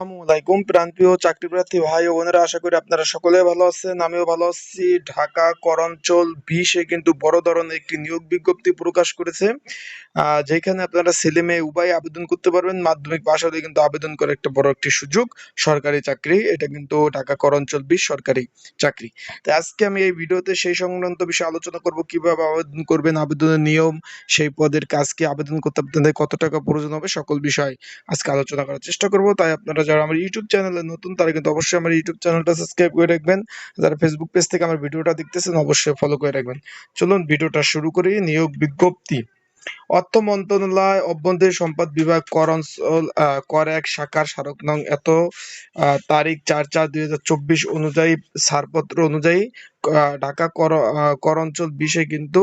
আসসালামু আলাইকুম প্রান্তীয় চাকরি প্রার্থী ভাই ও বোনেরা, আশা করি আপনারা সকলে ভালো আছেন, আমিও ভালো আছি। ঢাকা, করাঞ্চল, বিশে কিন্তু বড় ধরনের একটি নিয়োগ বিজ্ঞপ্তি প্রকাশ করেছে। যেখানে আপনারা ছেলে মেয়ে উভয় আবেদন করতে পারবেন, মাধ্যমিক পাশ হলে কিন্তু আবেদন করার একটা বড় একটি সুযোগ, সরকারি চাকরি, এটা কিন্তু ঢাকা, করাঞ্চল, বিশ সরকারি চাকরি। তো আজকে আমি এই ভিডিওতে সেই সংক্রান্ত বিষয়ে আলোচনা করব, কীভাবে আবেদন করবেন, আবেদনের নিয়ম, সেই পদের কাজ কি, আবেদন করতে আপনাদের কত টাকা প্রয়োজন হবে, সকল বিষয় আজকে আলোচনা করার চেষ্টা করব। তাই আপনারা যারা আমার ইউটিউব চ্যানেলে নতুন, তারা কিন্তু অবশ্যই আমার ইউটিউব চ্যানেলটা সাবস্ক্রাইব করে রাখবেন। যারা ফেসবুক পেজ থেকে আমার ভিডিওটা দেখতেছেন, অবশ্যই ফলো করে রাখবেন। চলুন, ভিডিওটা শুরু করি। নিয়োগ বিজ্ঞপ্তি। অর্থ মন্ত্রণালয় অভ্যন্তরীণ সম্পদ বিভাগ কর অঞ্চল কর এক শাখার স্মারক নং এত তারিখ চার চার দুই হাজার চব্বিশ অনুযায়ী ছাড়পত্র অনুযায়ী ঢাকা কর কর অঞ্চল বিশে কিন্তু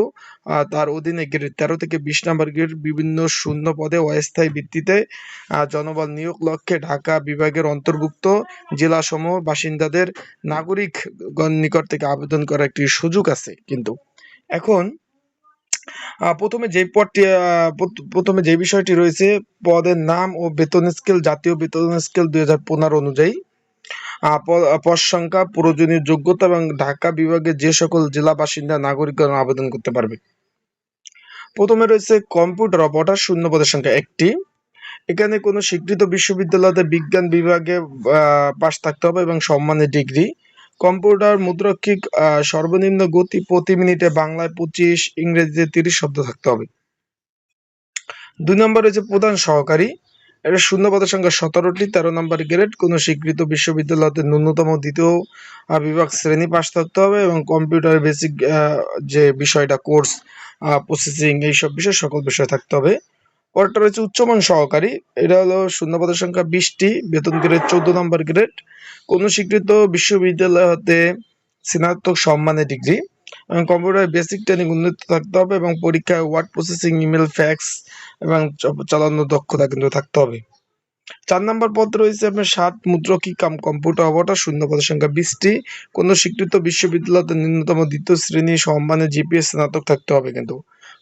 তার অধীনে গ্রেড তেরো থেকে বিশ নম্বর গ্রেড বিভিন্ন শূন্য পদে অস্থায়ী ভিত্তিতে জনবল নিয়োগ লক্ষ্যে ঢাকা বিভাগের অন্তর্ভুক্ত জেলাসমূহ বাসিন্দাদের নাগরিকগণ নিকট থেকে আবেদন করার একটি সুযোগ আছে কিন্তু। এখন প্রথমে যে পদটি প্রথমে যে বিষয়টি রয়েছে, পদের নাম ও বেতন স্কেল জাতীয় বেতন স্কেল দুই হাজার পনেরো অনুযায়ী। পদ সংখ্যা, প্রয়োজনীয় যোগ্যতা এবং ঢাকা বিভাগে যে সকল জেলা বাসিন্দা নাগরিকগণ আবেদন করতে পারবে। প্রথমে রয়েছে কম্পিউটার অপারেটর শূন্য পদের সংখ্যা একটি। এখানে কোনো স্বীকৃত বিশ্ববিদ্যালয়তে বিজ্ঞান বিভাগে পাশ থাকতে হবে এবং সম্মানের ডিগ্রি। কম্পিউটার মুদ্রক্ষিক সর্বনিম্ন গতি প্রতি মিনিটে বাংলায় পঁচিশ, ইংরেজিতে তিরিশ শব্দ থাকতে হবে। দুই নম্বর রয়েছে প্রধান সহকারী, এটা শূন্য পদের সংখ্যা সতেরোটি, তেরো নম্বর গ্রেড, কোনো স্বীকৃত বিশ্ববিদ্যালয়তে ন্যূনতম দ্বিতীয় বিভাগ শ্রেণি পাশ থাকতে হবে এবং কম্পিউটার বেসিক যে বিষয়টা, কোর্স প্রসেসিং, এইসব বিষয় সকল বিষয় থাকতে হবে। পরেরটা রয়েছে উচ্চমান সহকারী। এটা হলো শূন্য পদের সংখ্যা বিশটি, বেতন গ্রেড চোদ্দ নম্বর গ্রেড। কোনো স্বীকৃত বিশ্ববিদ্যালয় হতে স্নাতক সম্মানের ডিগ্রি। এবং কম্পিউটার বেসিক ট্রেনিং উন্নত থাকতে হবে এবং পরীক্ষায় ওয়ার্ড প্রসেসিং, ইমেল, ফ্যাক্স এবং চালানোর দক্ষতা কিন্তু থাকতে হবে। চার নম্বর পদ রয়েছে আপনার ষাট মুদ্রকি কাম কম্পিউটার অবটা শূন্য পদের সংখ্যা বিশটি। কোনো স্বীকৃত বিশ্ববিদ্যালয়তে ন্যূনতম দ্বিতীয় শ্রেণি সম্মানের জিপিএস স্নাতক থাকতে হবে কিন্তু।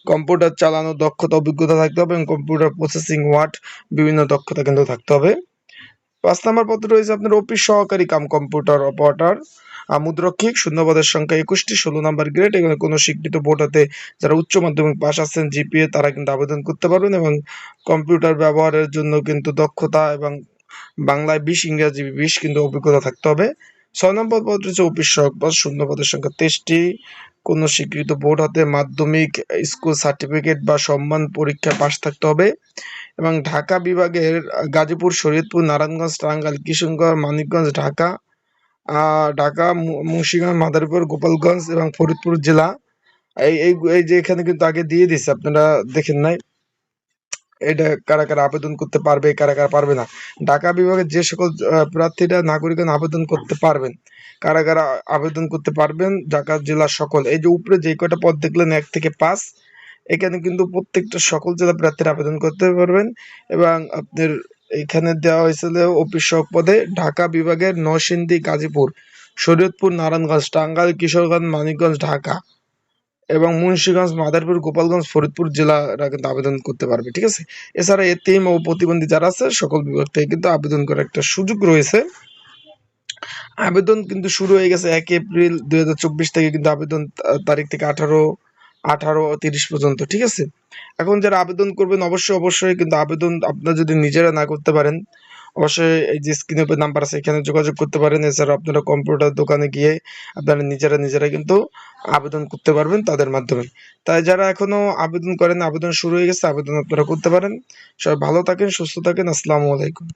কম্পিউটার চালানোর দক্ষতা, অভিজ্ঞতা থাকতে হবে এবং কম্পিউটার প্রসেসিং ওয়ার্ড বিভিন্ন দক্ষতা কিন্তু থাকতে হবে। পাঁচ নম্বর পদ রয়েছে আপনার অফিস সহকারী কাম কম্পিউটার অপারেটর মুদ্রক্ষিক, শূন্য পদের সংখ্যা একুশটি, ষোলো নম্বর গ্রেড এখানে কোনো স্বীকৃত বোর্ড হতে যারা উচ্চ মাধ্যমিক পাশ আছেন জিপিএ তারা কিন্তু আবেদন করতে পারবেন এবং কম্পিউটার ব্যবহারের জন্য কিন্তু দক্ষতা এবং বাংলায় বিশ, ইংরাজি বিশ কিন্তু অভিজ্ঞতা থাকতে হবে। ছয় নম্বর পদ রয়েছে অফিস সহক পদ শূন্য পদের সংখ্যা তেইশটি। কোনো স্বীকৃত বোর্ড হতে মাধ্যমিক স্কুল সার্টিফিকেট বা সম্মান পরীক্ষায় পাশ থাকতে হবে। এবং ঢাকা বিভাগের গাজীপুর, শরীয়তপুর, নারায়ণগঞ্জ, টাঙ্গাইল, কিশোরগঞ্জ, মানিকগঞ্জ, ঢাকা ঢাকা মুন্সিগঞ্জ, মাদারীপুর, গোপালগঞ্জ এবং ফরিদপুর জেলা। এই এই এই যে এখানে কিন্তু আগে দিয়ে দিছে আপনারা দেখেন নাই। এটা কারা কারা আবেদন করতে পারবে, কারা কারা পারবে না। ঢাকা বিভাগের যে সকল প্রার্থীরা নাগরিকগণ আবেদন করতে পারবেন, কারা কারা আবেদন করতে পারবেন, ঢাকা জেলার সকল। এই যে উপরে যে কয়টা পদ দেখলেন, এক থেকে পাঁচ, এখানে কিন্তু প্রত্যেকটা সকল জেলা প্রার্থীরা আবেদন করতে পারবেন এবং আপনার এখানে দেওয়া হয়েছিল অফিস পদে ঢাকা বিভাগের নরসিংদী, গাজীপুর, শরীয়তপুর, নারায়ণগঞ্জ, টাঙ্গাইল, কিশোরগঞ্জ, মানিকগঞ্জ, ঢাকা। এবং মুন্সিগঞ্জ, মাদারীপুর, গোপালগঞ্জ, ফরিদপুর জেলারা কিন্তু আবেদন করতে পারবে, ঠিক আছে? এছাড়া এতিম ও প্রতিবন্ধী যারা আছে, সকল বিভাগ থেকে কিন্তু আবেদন করার একটা সুযোগ রয়েছে। আবেদন কিন্তু শুরু হয়ে গেছে এক এপ্রিল দুই হাজার চব্বিশ থেকে কিন্তু আবেদন তারিখ থেকে আঠারো আঠারো তিরিশ পর্যন্ত, ঠিক আছে? এখন যারা আবেদন করবেন, অবশ্যই অবশ্যই কিন্তু আবেদন আপনারা যদি নিজেরা না করতে পারেন অবশ্যই এই যে স্ক্রিনের উপর নাম্বার আছে, এখানে যোগাযোগ করতে পারেন। এছাড়া আপনারা কম্পিউটার দোকানে গিয়ে আপনারা নিজেরা নিজেরা কিন্তু আবেদন করতে পারবেন তাদের মাধ্যমে। তাই যারা এখনও আবেদন করেন, আবেদন শুরু হয়ে গেছে, আবেদন আপনারা করতে পারেন। সবাই ভালো থাকেন, সুস্থ থাকেন। আসসালামু আলাইকুম।